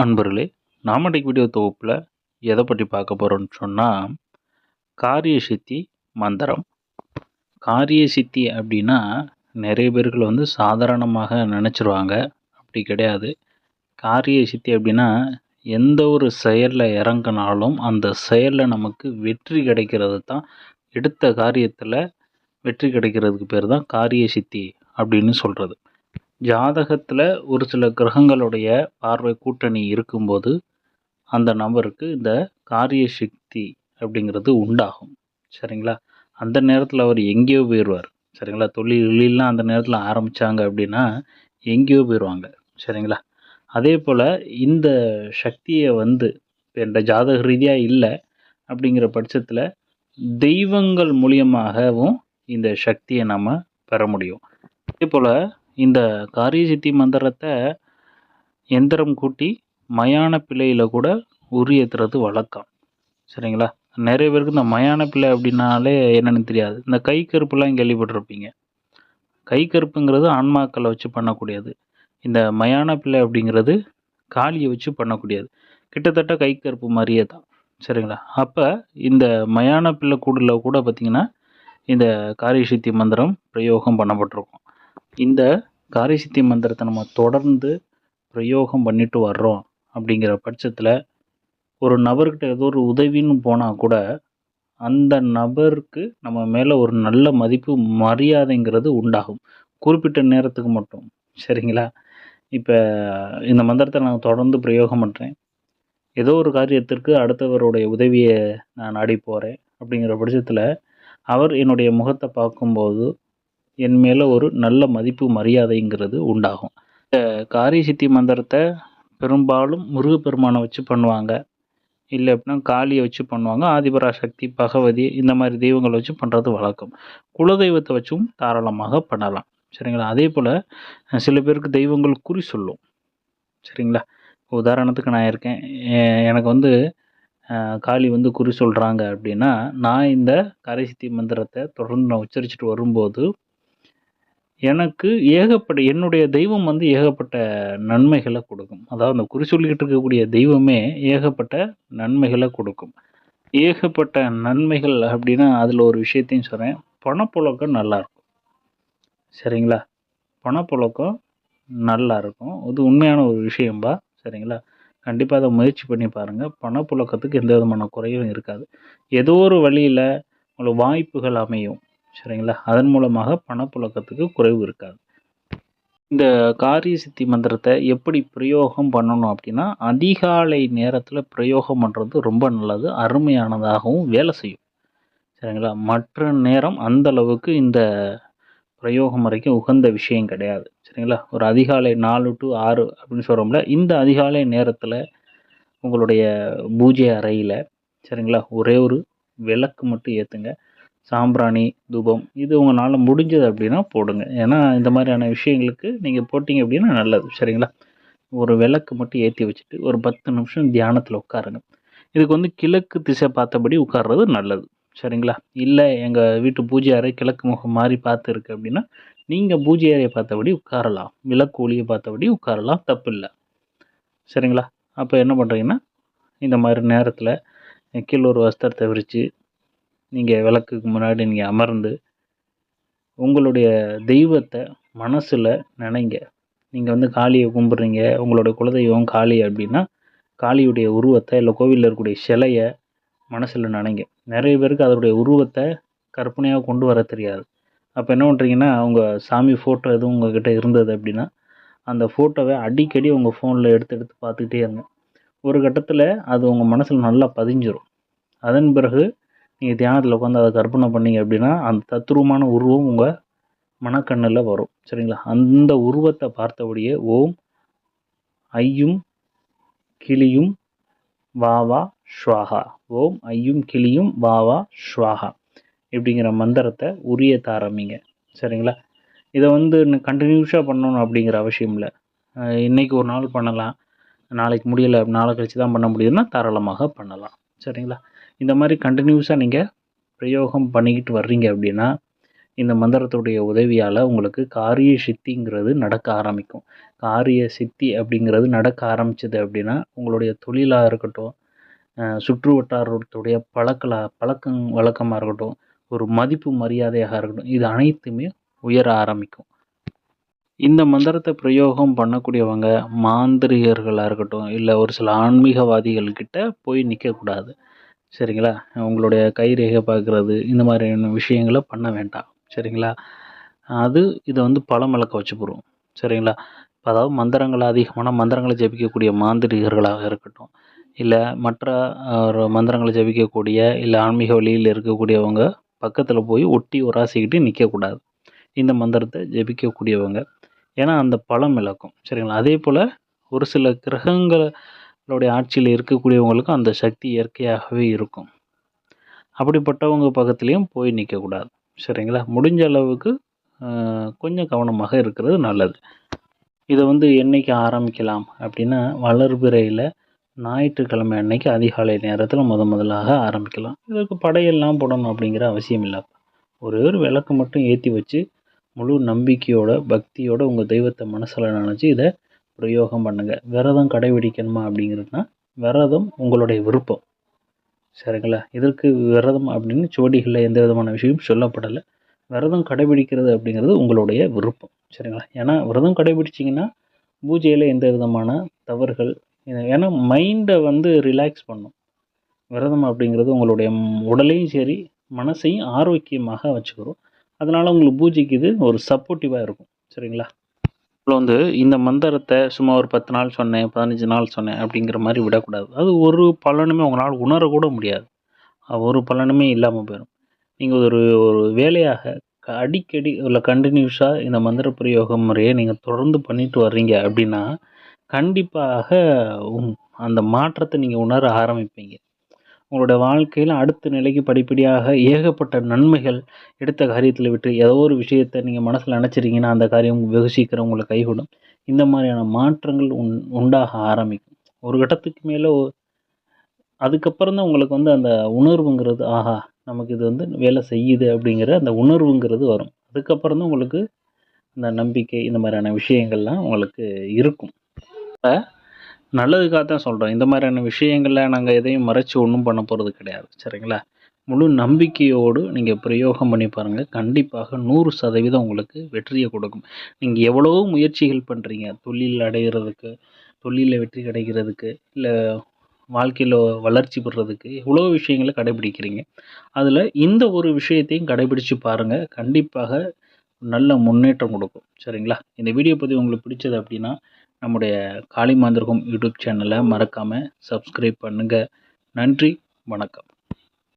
அன்பர்களே நாம வீடியோ தொகுப்பில் எதை பற்றி பார்க்க போகிறோம்னு சொன்னால் காரிய சித்தி மந்திரம். காரிய சித்தி அப்படின்னா நிறைய பேர்கள் வந்து சாதாரணமாக நினச்சிருவாங்க. அப்படி கிடையாது. காரிய சித்தி அப்படின்னா எந்த ஒரு செயலில் இறங்கினாலும் அந்த செயலில் நமக்கு வெற்றி கிடைக்கிறது தான் எடுத்த காரியத்தில் வெற்றி கிடைக்கிறதுக்கு பேர் தான் காரிய சித்தி அப்படின்னு சொல்கிறது ஜாதகத்தில் ஒரு சில கிரகங்களுடைய பார்வை கூட்டணி இருக்கும்போது அந்த நபருக்கு இந்த காரிய சக்தி அப்படிங்கிறது உண்டாகும். சரிங்களா? அந்த நேரத்தில் அவர் எங்கேயோ போயிடுவார் சரிங்களா? தொழிலெலாம் அந்த நேரத்தில் ஆரம்பித்தாங்க அப்படின்னா எங்கேயோ போயிடுவாங்க சரிங்களா? அதே போல் இந்த சக்தியை வந்து இப்போ இந்த ஜாதக ரீதியாக இல்லை அப்படிங்கிற பட்சத்தில் தெய்வங்கள் மூலியமாகவும் இந்த சக்தியை நம்ம பெற முடியும். அதே போல் இந்த காரிய சித்தி மந்திரத்தை எந்திரம் கூட்டி மயான பிள்ளையில் கூட உரியத்துறது வழக்கம். சரிங்களா? நிறைய பேருக்கு இந்த மயான பிள்ளை அப்படின்னாலே என்னென்னு தெரியாது. இந்த கை கருப்புலாம் கேள்விப்பட்டிருப்பீங்க. கை கருப்புங்கிறது ஆன்மாக்களை வச்சு பண்ணக்கூடியது. இந்த மயான பிள்ளை அப்படிங்கிறது காளியை வச்சு பண்ணக்கூடியது. கிட்டத்தட்ட கை கருப்பு மாதிரியே தான். சரிங்களா? அப்போ இந்த மயான பிள்ளை கூடல கூட பார்த்திங்கன்னா இந்த காரியசித்தி மந்திரம் பிரயோகம் பண்ணப்பட்டிருக்கும். இந்த காரியசித்தி மந்திரத்தை நம்ம தொடர்ந்து பிரயோகம் பண்ணிட்டு வர்றோம் அப்படிங்கிற பட்சத்தில் ஒரு நபர்கிட்ட ஏதோ ஒரு உதவின்னு போனால் கூட அந்த நபருக்கு நம்ம மேலே ஒரு நல்ல மதிப்பு மரியாதைங்கிறது உண்டாகும். குறிப்பிட்ட நேரத்துக்கு மட்டும். சரிங்களா? இப்போ இந்த மந்திரத்தை நான் தொடர்ந்து பிரயோகம் பண்ணுறேன் ஏதோ ஒரு காரியத்திற்கு அடுத்தவருடைய உதவியை நான் நாடி போகிறேன் அப்படிங்கிற பட்சத்தில் அவர் என்னுடைய முகத்தை பார்க்கும்போது என் மேலே ஒரு நல்ல மதிப்பு மரியாதைங்கிறது உண்டாகும். இந்த சித்தி மந்திரத்தை பெரும்பாலும் முருகப்பெருமானை வச்சு பண்ணுவாங்க. இல்லை அப்படின்னா காளியை வச்சு பண்ணுவாங்க. ஆதிபராசக்தி பகவதி இந்த மாதிரி தெய்வங்களை வச்சு பண்ணுறது வழக்கம். குலதெய்வத்தை வச்சும் தாராளமாக பண்ணலாம். சரிங்களா? அதே போல் சில பேருக்கு தெய்வங்கள் குறி சொல்லும். சரிங்களா? உதாரணத்துக்கு நான் இருக்கேன். எனக்கு வந்து காளி வந்து குறி சொல்கிறாங்க அப்படின்னா நான் இந்த கரைசித்தி மந்திரத்தை தொடர்ந்து நான் உச்சரிச்சுட்டு வரும்போது எனக்கு ஏகப்பட்ட என்னுடைய தெய்வம் வந்து ஏகப்பட்ட நன்மைகளை கொடுக்கும். அதாவது அந்த குறி சொல்லிக்கிட்டு இருக்கக்கூடிய தெய்வமே ஏகப்பட்ட நன்மைகளை கொடுக்கும். ஏகப்பட்ட நன்மைகள் அப்படின்னா அதில் ஒரு விஷயத்தையும் சொல்கிறேன் பணப்புழக்கம் நல்லா இருக்கும். சரிங்களா? பணப்புழக்கம் நல்லா இருக்கும். இது உண்மையான ஒரு விஷயம்பா. சரிங்களா? கண்டிப்பாக அதை முயற்சி பண்ணி பாருங்கள் பணப்புழக்கத்துக்கு எந்த விதமான குறையும் இருக்காது. ஏதோ ஒரு வழியில் உங்களுக்கு வாய்ப்புகள் அமையும். சரிங்களா? அதன் மூலமாக பணப்புழக்கத்துக்கு குறைவு இருக்காது. இந்த காரிய சித்தி மந்திரத்தை எப்படி பிரயோகம் பண்ணணும் அப்படின்னா அதிகாலை நேரத்தில் பிரயோகம் பண்ணுறது ரொம்ப நல்லது அருமையானதாகவும் வேலை செய்யும். சரிங்களா? மற்ற நேரம் அந்த அளவுக்கு இந்த பிரயோகம் வரைக்கும் உகந்த விஷயம் கிடையாது. சரிங்களா? ஒரு அதிகாலை நாலு டு ஆறு அப்படின்னு சொல்கிறோம்ல இந்த அதிகாலை நேரத்தில் உங்களுடைய பூஜை அறையில் சரிங்களா? ஒரே ஒரு விளக்கு மட்டும் ஏற்றுங்க சாம்பிராணி தூபம் இது உங்களால் முடிஞ்சது அப்படின்னா போடுங்க. ஏன்னா இந்த மாதிரியான விஷயங்களுக்கு நீங்கள் போட்டிங்க அப்படின்னா நல்லது. சரிங்களா? ஒரு விளக்கு மட்டும் ஏற்றி வச்சுட்டு ஒரு பத்து நிமிஷம் தியானத்தில் உட்காருங்க. இதுக்கு வந்து கிழக்கு திசை பார்த்தபடி உட்கார்றது நல்லது. சரிங்களா? இல்லை எங்கள் வீட்டு பூஜை அறை கிழக்கு முகம் மாதிரி பார்த்துருக்கு அப்படின்னா நீங்கள் பூஜை அறையை பார்த்தபடி உட்காரலாம். விளக்கு ஒளியை பார்த்தபடி உட்காரலாம். தப்பு இல்லை சரிங்களா? அப்போ என்ன பண்ணுறீங்கன்னா இந்த மாதிரி நேரத்தில் கீழே ஒரு வஸ்திரத்தை விரித்து நீங்கள் விளக்குக்கு முன்னாடி நீங்கள் அமர்ந்து உங்களுடைய தெய்வத்தை மனசில் நினைங்க. நீங்கள் வந்து காளியை கும்பிட்றீங்க உங்களுடைய குலதெய்வம் காளி அப்படின்னா காளியுடைய உருவத்தை இல்லை கோவிலில் இருக்கக்கூடிய சிலையை மனசில் நினைங்க. நிறைய பேருக்கு அதனுடைய உருவத்தை கற்பனையாக கொண்டு வர தெரியாது. அப்போ என்ன பண்ணுறீங்கன்னா அவங்க சாமி ஃபோட்டோ எதுவும் உங்ககிட்ட இருந்தது அப்படின்னா அந்த ஃபோட்டோவை அடிக்கடி உங்கள் ஃபோனில் எடுத்து எடுத்து பார்த்துக்கிட்டே இருங்க. ஒரு கட்டத்தில் அது உங்கள் மனசில் நல்லா பதிஞ்சிரும். அதன் பிறகு நீங்கள் தியானத்தில் உட்காந்து அதை கற்பனை பண்ணீங்க அப்படின்னா அந்த தத்ரூபமான உருவம் உங்கள் மனக்கண்ணில் வரும். சரிங்களா? அந்த உருவத்தை பார்த்தபடியே ஓம் ஐயும் கிளியும் வாவா ஸ்வாகா ஓம் ஐயும் கிளியும் வாவா ஸ்வாகா இப்படிங்கிற மந்திரத்தை உரியத்த ஆரம்பிங்க சரிங்களா? இதை வந்து கண்டினியூஸாக பண்ணணும் அப்படிங்கிற அவசியம் இல்லை. இன்றைக்கி ஒரு நாள் பண்ணலாம். நாளைக்கு முடியலை நாளை கழிச்சு தான் பண்ண முடியும்னா தாராளமாக பண்ணலாம். சரிங்களா? இந்த மாதிரி கண்டினியூஸாக நீங்கள் பிரயோகம் பண்ணிக்கிட்டு வர்றீங்க அப்படின்னா இந்த மந்திரத்துடைய உதவியால் உங்களுக்கு காரிய சித்திங்கிறது நடக்க ஆரம்பிக்கும். காரிய சித்தி அப்படிங்கிறது நடக்க ஆரம்பிச்சது அப்படின்னா உங்களுடைய தொழிலாக இருக்கட்டும் சுற்று வட்டாரத்துடைய பழக்கலா பழக்கம் வழக்கமாக இருக்கட்டும் ஒரு மதிப்பு மரியாதையாக இருக்கட்டும் இது அனைத்துமே உயர ஆரம்பிக்கும். இந்த மந்திரத்தை பிரயோகம் பண்ணக்கூடியவங்க மாந்திரிகர்களாக இருக்கட்டும் இல்லை ஒரு சில ஆன்மீகவாதிகள்கிட்ட போய் நிற்கக்கூடாது சரிங்களா? உங்களுடைய கைரேகை பார்க்குறது இந்த மாதிரியான விஷயங்களை பண்ண வேண்டாம். சரிங்களா? அது இதை வந்து பழம் விளக்க சரிங்களா? இப்போ சரிங்களா அதாவது மந்திரங்களை அதிகமான மந்திரங்களை ஜெபிக்கக்கூடிய மாந்திரிகர்களாக இருக்கட்டும் இல்லை மற்ற மந்திரங்களை ஜெபிக்கக்கூடிய இல்லை ஆன்மீக வழியில் இருக்கக்கூடியவங்க பக்கத்தில் போய் ஒட்டி உராசிக்கிட்டு நிற்கக்கூடாது இந்த மந்திரத்தை ஜெபிக்கக்கூடியவங்க. ஏன்னா அந்த பழம் இழக்கும் சரிங்களா? அதே போல் ஒரு சில கிரகங்களை அவங்களுடைய ஆட்சியில் இருக்கக்கூடியவங்களுக்கும் அந்த சக்தி இயற்கையாகவே இருக்கும். அப்படிப்பட்டவங்க பக்கத்துலேயும் போய் நிற்கக்கூடாது. சரிங்களா? முடிஞ்ச அளவுக்கு கொஞ்சம் கவனமாக இருக்கிறது நல்லது. இதை வந்து என்னைக்கு ஆரம்பிக்கலாம் அப்படின்னா வளர்பிறையில் ஞாயிற்றுக்கிழமை அன்னைக்கு அதிகாலை நேரத்தில் முத முதலாக ஆரம்பிக்கலாம். இதற்கு படையெல்லாம் போடணும் அப்படிங்கிற அவசியம் இல்லை. ஒரே ஒரு விளக்கு மட்டும் ஏற்றி வச்சு முழு நம்பிக்கையோட பக்தியோட உங்கள் தெய்வத்தை மனசில் நினச்சி இதை பிரயோகம் பண்ணுங்கள் விரதம் கடைபிடிக்கணுமா அப்படிங்கிறதுனா விரதம் உங்களுடைய விருப்பம். சரிங்களா? இதற்கு விரதம் அப்படின்னு சுவடிகளில் எந்த விதமான விஷயமும் சொல்லப்படலை. விரதம் கடைபிடிக்கிறது அப்படிங்கிறது உங்களுடைய விருப்பம். சரிங்களா? ஏன்னா விரதம் கடைபிடிச்சிங்கன்னா பூஜையில் எந்த விதமான தவறுகள் ஏன்னா மைண்டை வந்து ரிலாக்ஸ் பண்ணும். விரதம் அப்படிங்கிறது உங்களுடைய உடலையும் சரி மனசையும் ஆரோக்கியமாக வச்சுக்கிறோம் அதனால் உங்களுக்கு பூஜைக்கு இது ஒரு சப்போர்ட்டிவாக இருக்கும். சரிங்களா? இப்போ வந்து இந்த மந்திரத்தை சும்மா ஒரு பத்து நாள் சொன்னேன் பதினஞ்சு நாள் சொன்னேன் அப்படிங்கிற மாதிரி விடக்கூடாது. அது ஒரு பலனுமே உங்களால் உணரக்கூட முடியாது. ஒரு பலனுமே இல்லாமல் போயிடும் நீங்கள் ஒரு ஒரு வேலையாக க- அடிக்கடி இல்லை கண்டினியூஸாக இந்த மந்திர பிரயோக முறையை நீங்கள் தொடர்ந்து பண்ணிட்டு வர்றீங்க அப்படின்னா கண்டிப்பாக உம் அந்த மாற்றத்தை நீங்கள் உணர ஆரம்பிப்பீங்க. உங்களோட வாழ்க்கையில் அடுத்த நிலைக்கு படிப்படியாக ஏகப்பட்ட நன்மைகள் எடுத்த காரியத்தில் விட்டு ஏதோ ஒரு விஷயத்தை நீங்கள் மனசில் நினச்சிருக்கீங்கன்னா அந்த காரியம் வெகு சீக்கிரம் உங்களை கைகூடும். இந்த மாதிரியான மாற்றங்கள் உண் உண்டாக ஆரம்பிக்கும். ஒரு கட்டத்துக்கு மேலே அதுக்கப்புறம் தான் உங்களுக்கு வந்து அந்த உணர்வுங்கிறது ஆஹா நமக்கு இது வந்து வேலை செய்யுது அப்படிங்கிற அந்த உணர்வுங்கிறது வரும். அதுக்கப்புறம் தான் உங்களுக்கு அந்த நம்பிக்கை இந்த மாதிரியான விஷயங்கள்லாம் உங்களுக்கு இருக்கும். இப்போ நல்லதுக்காக தான் சொல்கிறோம் இந்த மாதிரியான விஷயங்களில் நாங்கள் எதையும் மறைச்சி ஒன்றும் பண்ண போகிறது கிடையாது. சரிங்களா? முழு நம்பிக்கையோடு நீங்கள் பிரயோகம் பண்ணி பாருங்கள் கண்டிப்பாக நூறு சதவீதம் உங்களுக்கு வெற்றியை கொடுக்கும். நீங்கள் எவ்வளோ முயற்சிகள் பண்ணுறீங்க தொழில் அடைகிறதுக்கு தொழிலில் வெற்றி கிடைக்கிறதுக்கு இல்லை வாழ்க்கையில் வளர்ச்சி பெறுறதுக்கு எவ்வளோ விஷயங்களை கடைபிடிக்கிறீங்க. அதில் இந்த ஒரு விஷயத்தையும் கடைபிடித்து பாருங்கள் கண்டிப்பாக நல்ல முன்னேற்றம் கொடுக்கும். சரிங்களா? இந்த வீடியோ பற்றி உங்களுக்கு பிடிச்சது அப்படின்னா நம்முடைய காளி மாந்திரகம் யூடியூப் சேனலை மறக்காமல் சப்ஸ்கிரைப் பண்ணுங்கள் நன்றி வணக்கம்.